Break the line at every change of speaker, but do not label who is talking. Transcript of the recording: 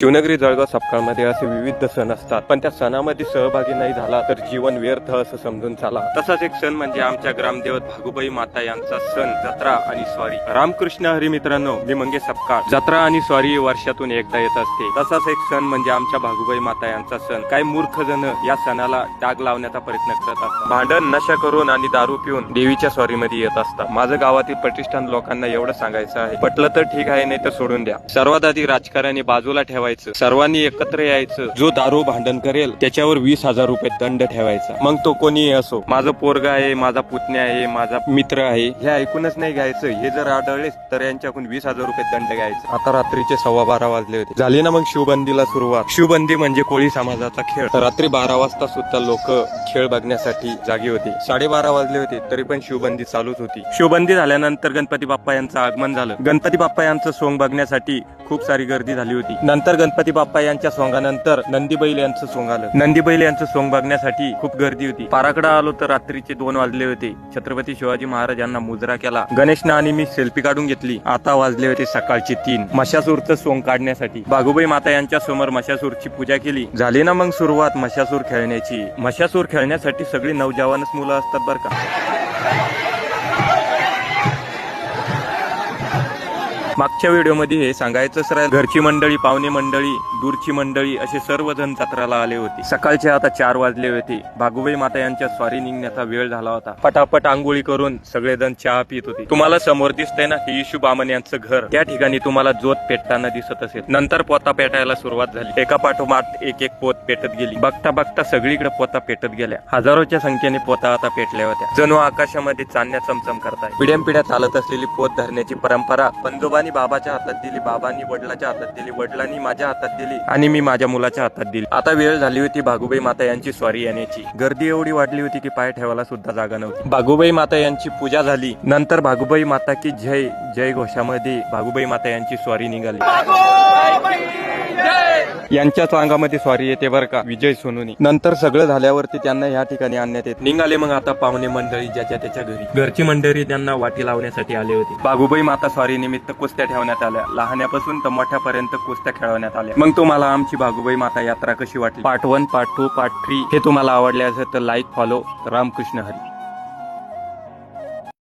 शिवनगरी जळगाव सपकाळमध्ये असे विविध सण असतात. पण त्या सणामध्ये सहभागी नाही झाला तर जीवन व्यर्थ असं समजून चाला. तसाच एक सण म्हणजे आमच्या ग्रामदेवत भागुबाई माता यांचा सण जत्रा आणि स्वारी. रामकृष्ण हरी मित्रांनो मी म्हणजे सपकाळ. जत्रा आणि स्वारी वर्षातून एकदा येत असते. तसाच एक सण म्हणजे आमच्या भागुबाई माता यांचा सण. काही मूर्ख जण या सणाला डाग लावण्याचा प्रयत्न करत असतात. भांडण नशा करून आणि दारू पिऊन देवीच्या स्वारीमध्ये येत असतात. माझं गावातील प्रतिष्ठान लोकांना एवढं सांगायचं आहे. पटलं तर ठीक आहे नाही तर सोडून द्या. सर्वात आधी राजकारणी बाजूला ठेवायचं सर्वांनी एकत्र यायचं. जो दारू भांडण करेल त्याच्यावर वीस हजार रुपये दंड ठेवायचा. मग तो कोणी असो. माझं पोरगा आहे माझा पुतण्या आहे माझा मित्र आहे. हे ऐकूनच नाही घ्यायचं. हे जर आढळले तर यांच्याकडून वीस हजार रुपये दंड घ्यायचा. आता रात्रीचे सव्वा बारा वाजले होते. झाली ना मग शिवबंदीला सुरुवात. शिवबंदी म्हणजे कोळी समाजाचा खेळ. रात्री बारा वाजता सुद्धा लोक खेळ बघण्यासाठी जागी होते. साडेबारा वाजले होते तरी पण शिवबंदी चालूच होती. शिवबंदी झाल्यानंतर गणपती बाप्पा यांचं आगमन झालं. गणपती बाप्पा यांचं सोंग बघण्यासाठी खूप सारी गर्दी झाली होती. नंतर गणपती बाप्पा यांच्या सोंगानंतर नंदी बैल यांचं सोंग आलं. नंदी बैल यांचं सोंग बघण्यासाठी खूप गर्दी होती. पाराकडा आलो तर रात्रीचे दोन वाजले होते. छत्रपती शिवाजी महाराज यांना मुजरा केला. गणेशना आणि मी सेल्फी काढून घेतली. आता वाजले होते सकाळचे तीन. मशासूरचं सोंग काढण्यासाठी. बागुबाई माता यांच्या समोर मशासूरची पूजा केली. झाली ना मग सुरुवात मशासूर खेळण्याची. मशासूर खेळण्यासाठी सगळी नवजवानच मुलं असतात बरं का. मागच्या व्हिडिओमध्ये हे सांगायचंच राहील. घरची मंडळी पाहुणे मंडळी दूरची मंडळी असे सर्वजण जत्राला आले होते. सकाळचे आता चार वाजले होते. भागुबाई माता यांच्या स्वारी निघण्याचा वेळ झाला होता. पटापट आंघोळी करून सगळेजण चहा पित होते. तुम्हाला समोर दिसतंय ना हे येशू बामन यांचं घर. त्या ठिकाणी तुम्हाला जोत पेटताना दिसत असेल. नंतर पोता पेटायला सुरुवात झाली. एका पाठोपाठ एक एक पोत पेटत गेली. बघता बघता सगळीकडे पोता पेटत गेल्या. हजारोच्या संख्येने पोता आता पेटल्या होत्या. जणू आकाशामध्ये चांदण्या चमचम करताय पिढ्यान पिढ्या चालत असलेली पोत धरण्याची परंपरा पंजोबानी बाबाच्या हातात दिली बाबांनी वडिलाच्या हातात दिली वडिलांनी माझ्या हातात दिली आणि मी माझ्या मुलाच्या हातात दिली. आता वेळ झाली होती बागुबाई माता यांची स्वारी येण्याची. गर्दी एवढी वाढली होती की पाय ठेवायला सुद्धा जागा नव्हती. बागुबाई माता यांची पूजा झाली. नंतर बागुबाई माता की जय जय घोषामध्ये बागुबाई माता यांची स्वारी निघाली. यांच्याच अंगामध्ये स्वारी येते बरं का? विजय सोनूनी. नंतर सगळं झाल्यावरती त्यांना या ठिकाणी आणण्यात येत निघाले मग आता पाहुणे मंडळी ज्याच्या त्याच्या घरी. घरची मंडळी त्यांना वाटी लावण्यासाठी आले होते. बागुबाई माता स्वारी निमित्त कुस्त्या ठेवण्यात आल्या. लहान्यापासून तर मोठ्यापर्यंत कुस्त्या खेळवण्यात आल्या. मग तुम्हाला आमची बागुबाई माता यात्रा कशी वाटली? Part one part two part three हे तुम्हाला आवडले असेल तर लाईक फॉलो रामकृष्ण हरी.